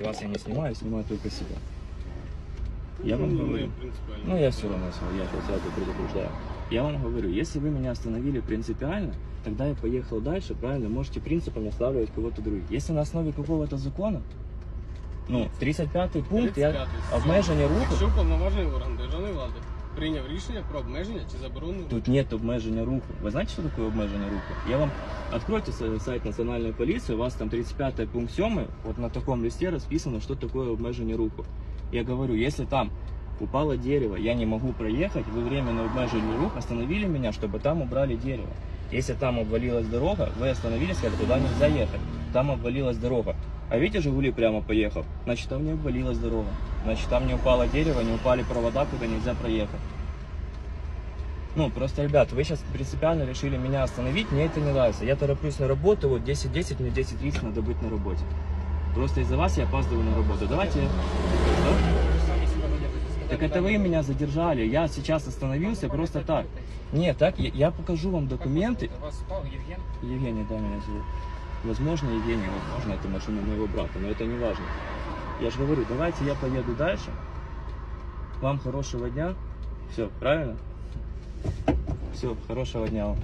Вас я не снимаю, снимаю только себя. Я вам Ну, говорю. принципиально. Ну, я все равно я сейчас сразу предупреждаю. Я вам говорю, если вы меня остановили принципиально, тогда я поехал дальше, правильно, можете принципами останавливать кого-то других. Если на основе какого-то закона, ну, 35 пункт, я 35-й. обмеження руху, Якщо повноважений орган державної влади прийняв рішення про обмеження чи заборону тут нет обмеження руху. Вы знаете, что такое обмеження руху? Я вам, откройте сайт национальной полиции, у вас там 35 пункт 7, вот на таком листе расписано, что такое обмеження руху. Я говорю, если там упало дерево, я не могу проехать, вы временно обмежили рух, остановили меня, чтобы там убрали дерево. Если там обвалилась дорога, вы остановились, сказали, туда нельзя ехать. Там обвалилась дорога. А видите, Жигули прямо поехал? Значит, там не обвалилась дорога. Значит, там не упало дерево, не упали провода, куда нельзя проехать. Ну, просто, ребят, вы сейчас принципиально решили меня остановить, мне это не нравится. Я тороплюсь на работу, вот 10-10, мне 10-30 надо быть на работе. Просто из-за вас я опаздываю на работу. Давайте... Что? Так это вы меня задержали, я сейчас остановился просто так. Нет, так, я, я покажу вам документы. Евгений, да, меня зовут. Возможно, Евгений, возможно, это машина моего брата, но это не важно. Я же говорю, давайте я поеду дальше. Вам хорошего дня. Все, правильно? Все, хорошего дня вам.